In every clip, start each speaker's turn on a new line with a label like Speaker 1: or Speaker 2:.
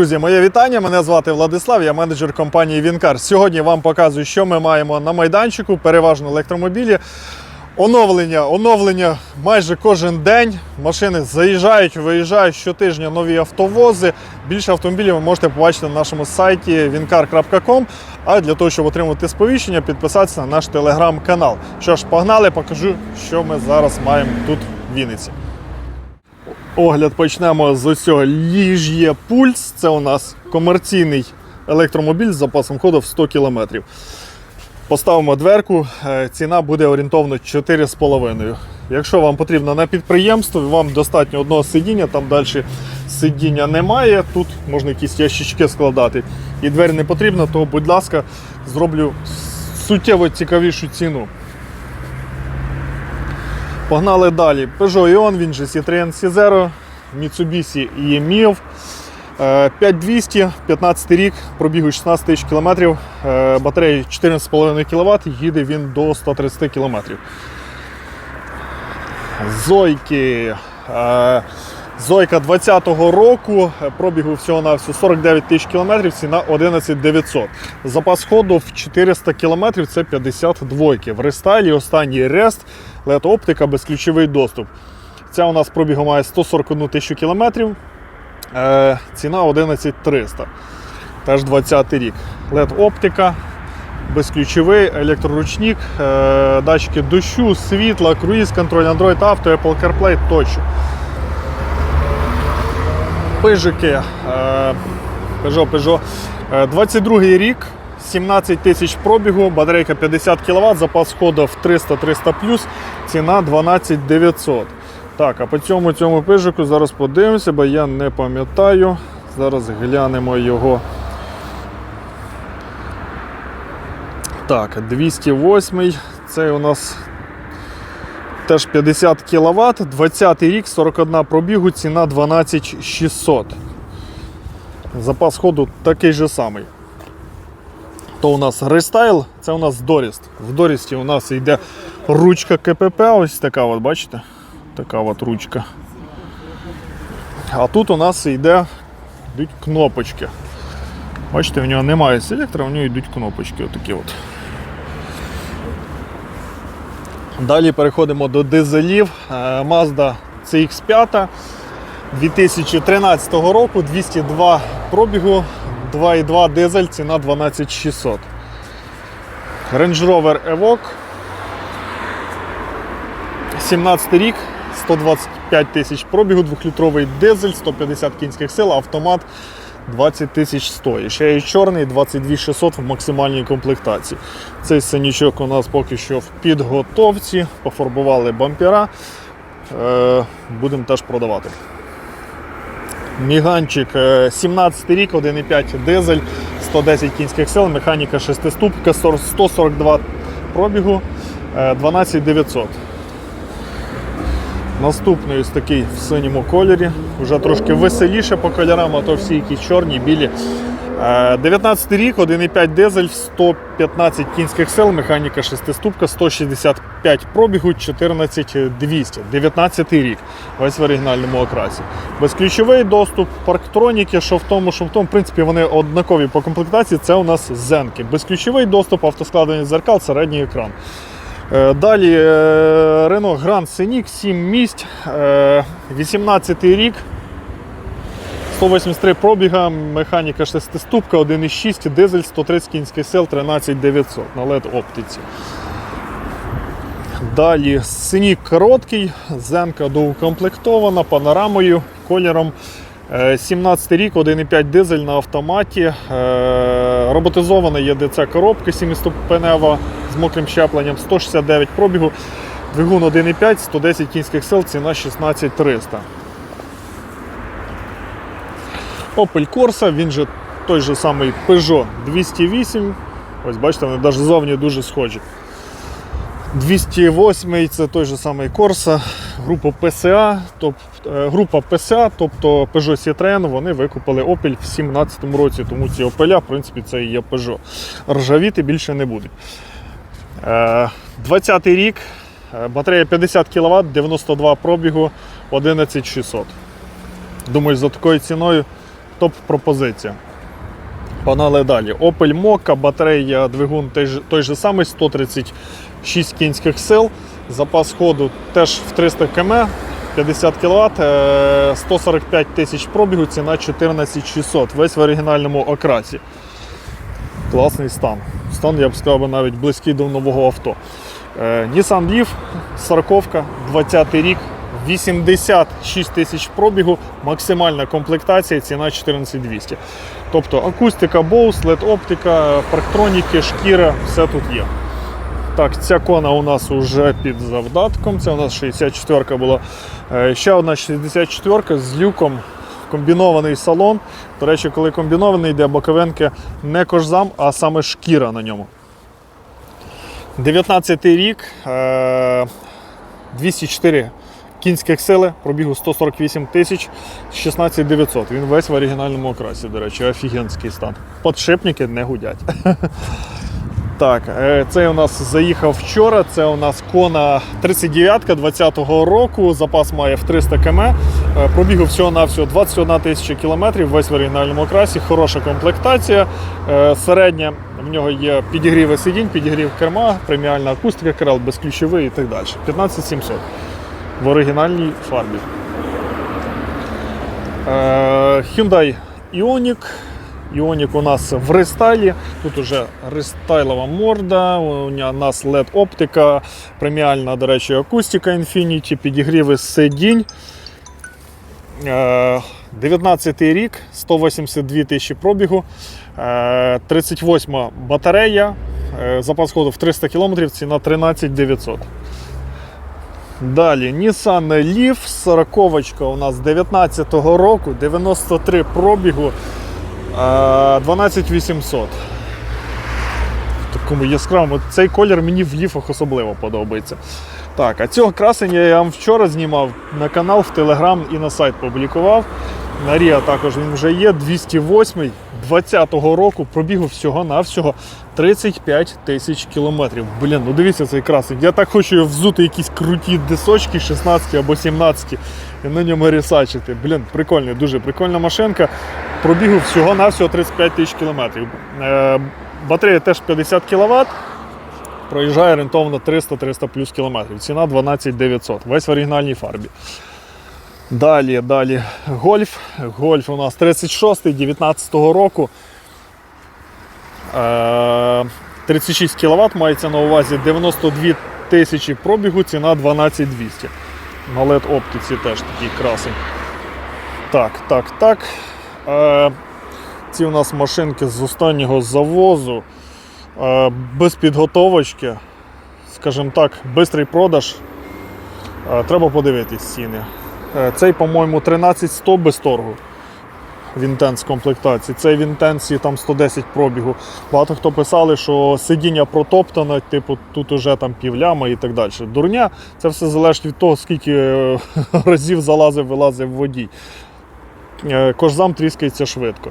Speaker 1: Друзі, моє вітання. Мене звати Владислав, я менеджер компанії Вінкар. Сьогодні вам показую, що ми маємо на майданчику, переважно електромобілі. Оновлення, оновлення майже кожен день. Машини заїжджають, виїжджають щотижня нові автовози. Більше автомобілів ви можете побачити на нашому сайті wincar.com. А для того, щоб отримати сповіщення, підписатися на наш телеграм-канал. Що ж, погнали, покажу, що ми зараз маємо тут в Вінниці. Огляд почнемо з ось цього Ліж'є Пульс. Це у нас комерційний електромобіль з запасом ходу в 100 км. Поставимо дверку, е, ціна буде орієнтовно 4,5. Якщо вам потрібно на підприємство, вам достатньо одного сидіння, там далі сидіння немає. Тут можна якісь ящички складати. І двері не потрібно, то, будь ласка, зроблю суттєво цікавішу ціну. Погнали далі. Peugeot Ion, він же Citroen C0, Mitsubishi EMIV. Е, 5200, 15 рік, пробігу 16 тисяч кілометрів, е, батарея 14,5 кВт, їде він до 130 км. Зойки. Зойка 20-го року, пробігу всього на всього 49 тисяч кілометрів, ціна 11 900. Запас ходу в 400 кілометрів це 52. В рестайлі останній рест, LED оптика, безключовий доступ. Ця у нас пробігу має 141 тисячу кілометрів. Е, ціна 11 300. Теж 20 рік. LED оптика, безключовий, електроручник, е, датчики дощу, світла, круїз, контроль Android Auto, Apple CarPlay тощо. Пижики. Е, Peugeot, Peugeot. Е, 22 рік, 17 тисяч пробігу, батарейка 50 кВт, запас ходу в 300-300 ціна 12 900. Так, а по цьому цьому пижику зараз подивимося, бо я не пам'ятаю. Зараз глянемо його. Так, 208 це у нас теж 50 кВт, 20 рік, 41 пробігу, ціна 12 600. Запас ходу такий же самий. То у нас рестайл, це у нас Доріст. В Дорісті у нас йде ручка КПП, ось така, от, бачите? Така от ручка. А тут у нас йде йдуть кнопочки. Бачите, в нього немає селектора, в нього йдуть кнопочки. Отакі от. Далі переходимо до дизелів. Е, Mazda CX5 2013 року, 202 пробігу, 2,2 дизель, ціна 12600. Range Rover Evoque 17 рік, 125 тисяч пробігу, 2-літровий дизель, 150 кінських сил, автомат 20 тисяч стоїть. Ще є чорний 22 600 в максимальній комплектації. Цей синічок у нас поки що в підготовці, пофарбували бампера. Е, будемо теж продавати. Міганчик е, 17 рік, 1,5 дизель, 110 кінських сил, механіка 6 ступка, 142 пробігу, е, 12 900. Наступний ось такий в синьому кольорі, вже трошки веселіше по кольорам, а то всі якісь чорні, білі. Е, 19 рік, 1,5 дизель, 115 кінських сил, механіка 6 ступка, 165 пробігу, 14200. 19 рік. Весь в оригінальному окрасі. Безключовий доступ, парктроніки, що в тому, що в тому, в принципі, вони однакові по комплектації. Це у нас зенки. Безключовий доступ, автоскладення зеркал, середній екран. Е, Далі е, Renault Grand Scenic, 7 місць, е, 18 рік, 183 пробіга, механіка 6 ступка, 1,6, дизель, 130 кінських сил, 13900 на LED оптиці. Далі Scenic короткий, зенка доукомплектована панорамою, кольором. Е, 17 рік, 1,5 дизель на автоматі. Е, Роботизована ЄДЦ коробка 7-ступенева з мокрим щепленням, 169 пробігу, двигун 1,5, 110 кінських сил, ціна 16300. Opel Corsa, він же той же самий Peugeot 208. Ось бачите, вони навіть зовні дуже схожі. 208 це той же самий Corsa, група PSA, топ, е, група PSA, тобто Peugeot Citroën, вони викупили Opel в 2017 році, тому ці Opel, в принципі, це і є Peugeot. Ржавіти більше не будуть. Е, 20 рік, е, батарея 50 кВт, 92 пробігу, 11600. Думаю, за такою ціною топ-пропозиція. Погнали далі. Opel Mokka, батарея, двигун той же, той же самий, 136 кінських сил. Запас ходу теж в 300 км, 50 кВт, е, 145 тисяч пробігу, ціна 14600. Весь в оригінальному окрасі. Класний стан. Стан, я б сказав, навіть близький до нового авто. Е, Nissan Leaf, 40 20 рік, 86 тисяч пробігу, максимальна комплектація, ціна 14200. Тобто акустика, Bose, LED оптика, парктроніки, шкіра, все тут є. Так, ця кона у нас вже під завдатком. Це у нас 64-ка була. Е, Ще одна 64-ка з люком. Комбінований салон. До речі, коли комбінований, йде боковинки не кожзам, а саме шкіра на ньому. 19 рік, е, 204 кінських сили, пробігу 148 тисяч, 16 900. Він весь в оригінальному окрасі, до речі, офігенський стан. Подшипники не гудять. Так, е, цей у нас заїхав вчора. Це у нас Кона 39 20-го року. Запас має в 300 км. Е, Пробігу всього-навсього 21 тисяча кілометрів, весь в оригінальному красі, хороша комплектація. Е, Середня в нього є підігріви сидінь, підігрів керма, преміальна акустика, керел безключовий і так далі. 15700 в оригінальній фарбі. Е, Hyundai Ioniq. Ioniq у нас в рестайлі. Тут уже рестайлова морда, у нас LED оптика, преміальна, до речі, акустика Infinity, підігріви сидінь. Е, 19 рік, 182 тисячі пробігу, е, 38 батарея, е, запас ходу в 300 км, ціна 13 900. Далі Nissan Leaf, 40 у нас 19-го року, 93 пробігу, 12800. В такому яскравому. Цей колір мені в ліфах особливо подобається. Так, а цього красення я вам вчора знімав на канал, в Телеграм і на сайт публікував. На Ріа також він вже є. 208 20-го року пробігу всього-навсього 35 тисяч кілометрів. Блін, ну дивіться цей красень. Я так хочу взути якісь круті дисочки 16 або 17 і на ньому рісачити. Блін, прикольний, дуже прикольна машинка. Пробігу всього-навсього 35 тисяч кілометрів. Е, батарея теж 50 кВт. Проїжджає орієнтовно 300-300 плюс кілометрів. Ціна 12 900. Весь в оригінальній фарбі. Далі, далі. Гольф. Гольф у нас 36-й, 19-го року. Е, 36 кВт мається на увазі 92 тисячі пробігу, ціна 12 200. На LED оптиці теж такий красень. Так, так, так. Е, ці у нас машинки з останнього завозу. Е, без підготовочки, скажімо так, бистрий продаж. Е, Треба подивитись ціни. Е, Цей, по-моєму, 13100 без торгу. Вінтенс комплектації. Цей Вінтенсі там 110 пробігу. Багато хто писали, що сидіння протоптане, типу тут уже там півляма і так далі. Дурня, це все залежить від того, скільки е, разів залазив, вилазив водій. Е, Кожзам тріскається швидко.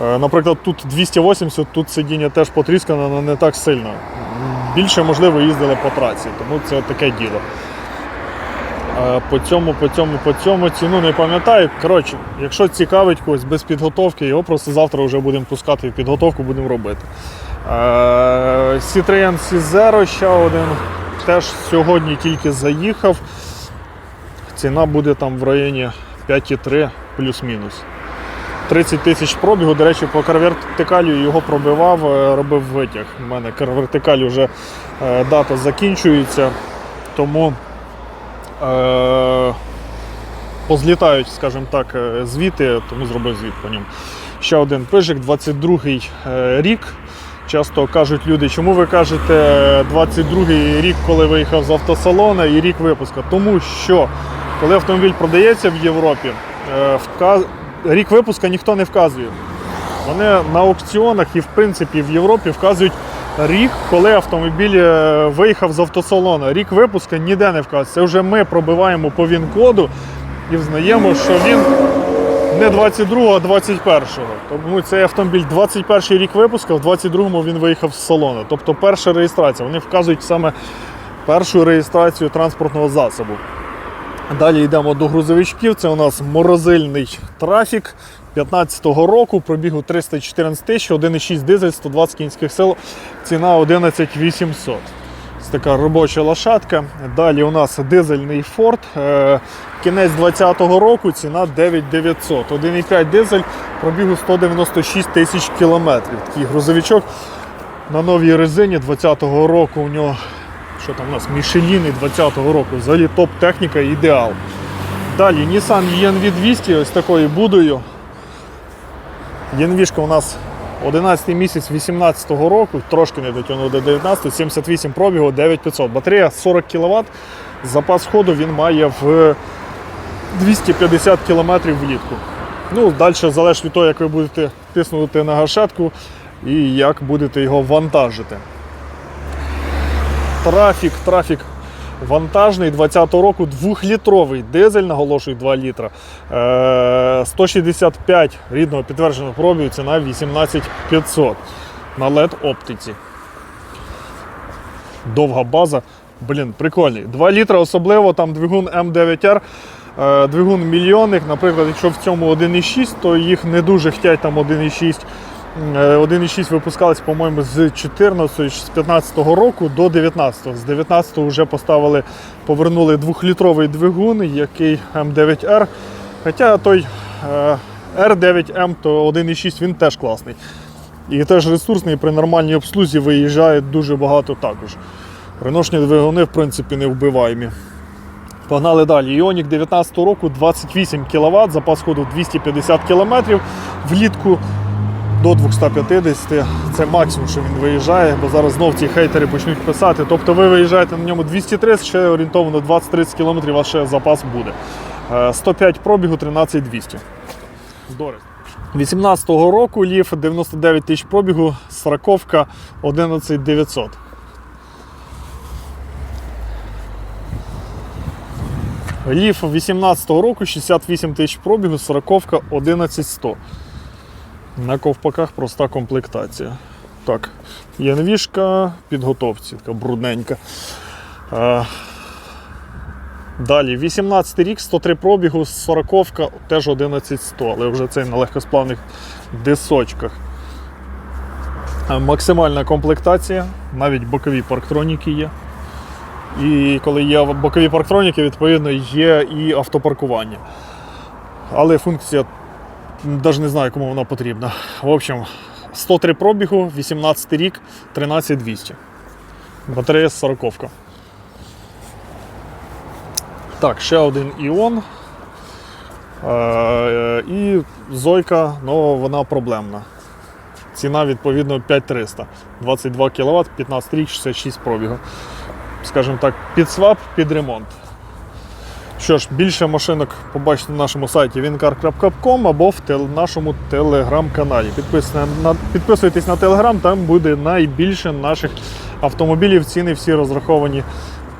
Speaker 1: Наприклад, тут 280, тут сидіння теж потріскане, але не так сильно. Більше, можливо, їздили по трасі, тому це таке діло. По цьому, по цьому, по цьому ціну не пам'ятаю. Коротше, якщо цікавить когось без підготовки, його просто завтра вже будемо пускати в підготовку, будемо робити. Citroen C0 ще один. Теж сьогодні тільки заїхав. Ціна буде там в районі 5,3 плюс-мінус. 30 тисяч пробігу. До речі, по карвертикалю його пробивав, е, робив витяг. У мене карвертикаль вже е, дата закінчується, тому е, позлітають, скажімо так, е, звіти, тому зробив звіт по ньому. Ще один пижик, 22-й е, рік. Часто кажуть люди, чому ви кажете 22-й рік, коли виїхав з автосалона і рік випуска? Тому що коли автомобіль продається в Європі, е, вка- рік випуска ніхто не вказує. Вони на аукціонах і в принципі в Європі вказують рік, коли автомобіль е, виїхав з автосалона. Рік випуска ніде не вказується. Це вже ми пробиваємо по ВІН-коду і взнаємо, що він не 22-го, а 21-го. Тому цей автомобіль 21 рік випуска, в 22-му він виїхав з салону. Тобто перша реєстрація. Вони вказують саме першу реєстрацію транспортного засобу. Далі йдемо до грузовичків. Це у нас морозильний трафік. 15-го року, пробігу 314 тисяч, 1,6 дизель, 120 кінських сил, ціна 11 800. Це така робоча лошадка. Далі у нас дизельний Ford. Е, Кінець 20-го року, ціна 9900. 1,5 дизель, пробігу 196 тисяч кілометрів. Такий грузовичок на новій резині 20-го року. У нього що там у нас Мішеліни 20-го року. Взагалі топ-техніка ідеал. Далі Nissan ENV 200 ось такою будою. ENV у нас 11 місяць 18-го року, трошки не дотягнув до 19, 78 пробігу, 9500. Батарея 40 кВт. Запас ходу він має в 250 км влітку. Ну, далі залежить від того, як ви будете тиснути на гашетку і як будете його вантажити. Трафік, трафік вантажний 20-го року, 2-літровий дизель, наголошую 2 літра. Е, 165 рідного підтвердженого пробігу, ціна 18500 на LED оптиці. Довга база. Блін, прикольний. 2 літра, особливо там двигун М9R. е, Двигун мільйонник, наприклад, якщо в цьому 1,6, то їх не дуже хтять там 1,6. Е, 1,6 випускались, по-моєму, з 14 з 15 року до 19. З 19 вже поставили, повернули 2-літровий двигун, який М9R. Хоча той е, R9M, то 1,6 він теж класний. І теж ресурсний при нормальній обслузі виїжджає дуже багато також. Реношні двигуни, в принципі, не вбиваємі. Погнали далі. Іонік 19 року 28 кВт, запас ходу 250 км. Влітку до 250 це максимум, що він виїжджає, бо зараз знов ці хейтери почнуть писати. Тобто ви виїжджаєте на ньому 230, ще орієнтовно 20-30 км, у вас ще запас буде. Е, 105 пробігу, 13200. Здорово. 18-го року ліф 99 тисяч пробігу, сороковка 11900. Ліф 18-го року 68 тисяч пробігу, сороковка 11100. На ковпаках проста комплектація. Так, янвішка, підготовці, така брудненька. Е, Далі, 18 рік, 103 пробігу, 40-ка, теж 11100, але вже цей на легкосплавних дисочках. Е, Максимальна комплектація, навіть бокові парктроніки є. І коли є бокові парктроніки, відповідно є і автопаркування. Але функція навіть не знаю, кому вона потрібна. В общем, 103 пробігу, 18 рік, 13200. Батарея 40. Так, ще один іон. Е, І Зойка, ну вона проблемна. Ціна відповідно 5300. 22 кВт, 15 рік, 66 пробігу. Скажімо так, під свап, під ремонт. Що ж, більше машинок побачите на нашому сайті wincar.com або в тел- нашому телеграм-каналі. Підписуйтесь на, телеграм, там буде найбільше наших автомобілів. Ціни всі розраховані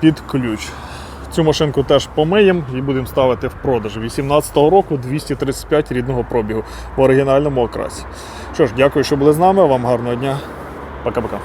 Speaker 1: під ключ. Цю машинку теж помиємо і будемо ставити в продаж. 18-го року 235 рідного пробігу в оригінальному окрасі. Що ж, дякую, що були з нами. Вам гарного дня. Пока-пока.